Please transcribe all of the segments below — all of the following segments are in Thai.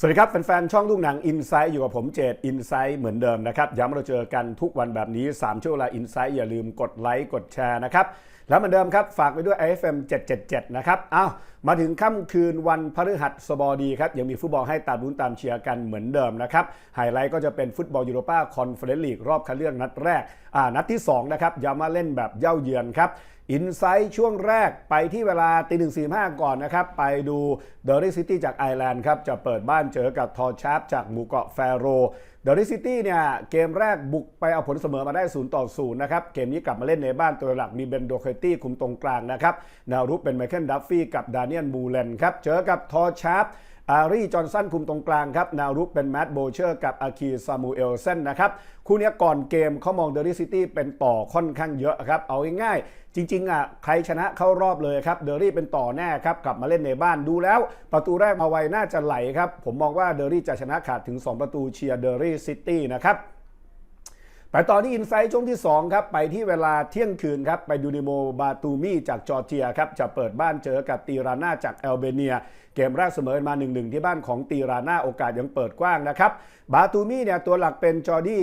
สวัสดีครับแฟนๆช่องลูกหนัง i n s i ซ h ์อยู่กับผมเจด i n s i ซ h ์เหมือนเดิมนะครับย้ำเราเจอกันทุกวันแบบนี้ 3ช่วงเวลา i n s i ซ h ์อย่าลืมกดไลค์กดแชร์นะครับ แล้วเหมือนเดิมครับ ฝากไปด้วย IFM 777 นะครับอ้าวมาถึงค่ำคืนวันพฤหัสบดีครับ ยังมีฟุตบอลให้ตามรุ้นตามเชียร์กันเหมือนเดิมนะครับไฮไลท์ก็จะเป็นฟุตบอลยูโรปาคอนเฟอเรนซ์ลีกรอบคัดเลือกนัดแรกอ่านัดที่สองนะครับย้ำว่าเล่นแบบเย่าเยือนครับ อินไซต์ช่วงแรกไปที่เวลาตีหนึ่งสี่ห้าก่อนนะครับ ไปดูเดอร์รี่ซิตี้จากไอร์แลนด์ครับ จะเปิดบ้านเจอกับทอร์ชาร์ปจากหมู่เกาะแฟโรเดอร์รี่ซิตี้เนี่ย เกมแรกบุกไปเอาผลเสมอมาได้0ต่อ0นะครับ เกมนี้กลับมาเล่นในบ้านตัวหลักมีเบนโดเคตี้คุมตรงกลางนะครับแนวรุกเป็นไมเคิลดัฟฟี่กับดานิเอลมูเลนครับ เจอกับทอร์ชาร์ป อารีจอห์นสันคุมตรงกลางครับนารุกเป็นแมตต์โบเชอร์กับอาคีซามูเอลเซนนะครับคู่นี้ก่อนเกมเขามองเดอร์รี่ซิตี้เป็นต่อค่อนข้างเยอะครับ เอาง่ายๆจริงๆอะใครชนะเข้ารอบเลยครับเดอรี่เป็นต่อแน่ครับกลับมาเล่นในบ้านดูแล้ว ประตูแรกมาไวน่าจะไหลครับผมมองว่าเดอรี่จะชนะขาดถึง 2 ประตูเชียร์เดอรี่ซิตี้นะครับ ไปต่อที่อินไซต์ช่วงที่ 2 ครับ ไปที่เวลาเที่ยงคืนครับ ไปดูนิโมบาตูมีจากจอร์เจียครับ จะเปิดบ้านเจอกับตีราน่าจากแอลเบเนีย เกมแรกเสมอมา 1-1 ที่บ้านของตีราน่าโอกาสยังเปิดกว้างนะครับ บาตูมีเนี่ยตัวหลักเป็นจอร์ดี้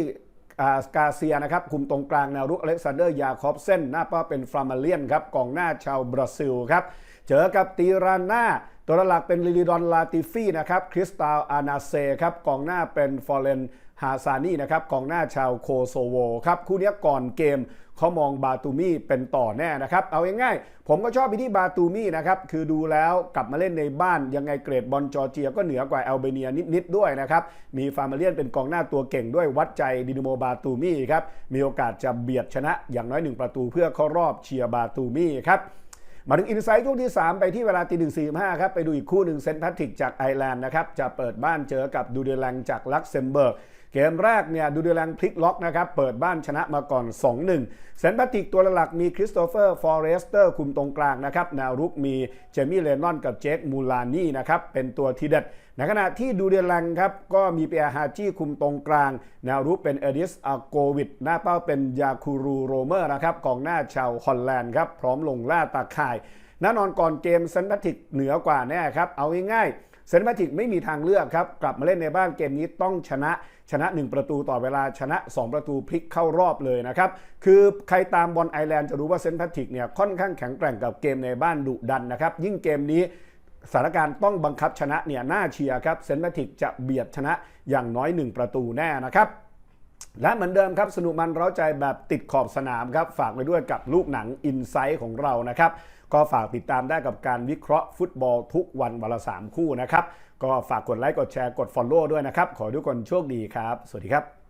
สกาเซียนะครับ คุมตรงกลางแนวรุกอเล็กซานเดอร์ยาคอบเซนหน้าเป้าเป็นฟรามาเลียนครับกองหน้าชาวบราซิลครับเจอกับตีราน่า ตัวหลักเป็นลิลิดอนลาติฟี่นะครับคริสตาลอานาเซครับกองหน้าเป็นฟอร์เรนฮาซานีนะครับกองหน้าชาวโคโซโวครับคู่นี้ก่อนเกมเขามองบาตูมี่เป็นต่อแน่นะครับ เอาง่ายๆผมก็ชอบไปที่บาตูมี่นะครับ คือดูแล้วกลับมาเล่นในบ้านยังไงเกรดบอลจอร์เจียก็เหนือกว่าแอลเบเนียนิดๆด้วยนะครับ มีฟาร์มาเลียนเป็นกองหน้าตัวเก่งด้วยวัดใจดินโมบาตูมี่ครับ มีโอกาสจะเบียดชนะอย่างน้อยหนึ่งประตูเพื่อเข้ารอบเชียร์บาตูมี่ครับ มาถึงอินไซต์ช่วงที่ 3 ไปที่เวลาตีหนึ่งสี่ห้าครับ ไปดูอีกคู่หนึ่งเซนต์แพทริกจากไอร์แลนด์นะครับ จะเปิดบ้านเจอกับดูเดลังจากลักเซมเบิร์ก เกมแรกเนี่ยดูเดลังพลิกล็อกนะครับ เปิดบ้านชนะมาก่อน 2-1 เซนต์แพทริกตัวหลักมีคริสโตเฟอร์ฟอเรสเตอร์คุมตรงกลางนะครับแนวรุกมีเจมี่เลนอนกับเจคมูลานี่นะครับ เป็นตัวทีเด็ดในขณะที่ดูเดลังครับ ก็มีเปียฮาจี้คุมตรงกลาง แนวรุกเป็นเอดิสอาโกวิดหน้าเป้าเป็นยาคูรูโรเมอร์นะครับกองหน้าชาวฮอลแลนด์ครับพร้อมลงล่าตาข่ายแน่นอนก่อนเกมเซนต์แพทริกเหนือกว่าแน่ครับเอาง่ายๆ เซนต์แพทริกไม่มีทางเลือกครับ กลับมาเล่นในบ้านเกมนี้ต้องชนะชนะ 1 ประตูต่อเวลาชนะ 2 ประตูพลิกเข้ารอบเลยนะครับ คือใครตามบอลไอร์แลนด์จะรู้ว่าเซนต์แพทริกเนี่ยค่อนข้างแข็งแกร่งกับเกมในบ้านดุดันนะครับ ยิ่งเกมนี้สถานการณ์ต้องบังคับชนะเนี่ยน่าเชียร์ครับเซนต์แพทริกจะเบียดชนะอย่างน้อย 1 ประตูแน่นะครับ และเหมือนเดิมครับ สนุกมันเร้าใจแบบติดขอบสนามครับ ฝากไปด้วยกับลูกหนังอินไซต์ของเรานะครับ ก็ฝากติดตามได้กับการวิเคราะห์ฟุตบอลทุกวันวันละ3คู่นะครับ ก็ฝากกดไลค์กดแชร์กด Follow ด้วยนะครับ ขอให้ทุกคนโชคดีครับ สวัสดีครับ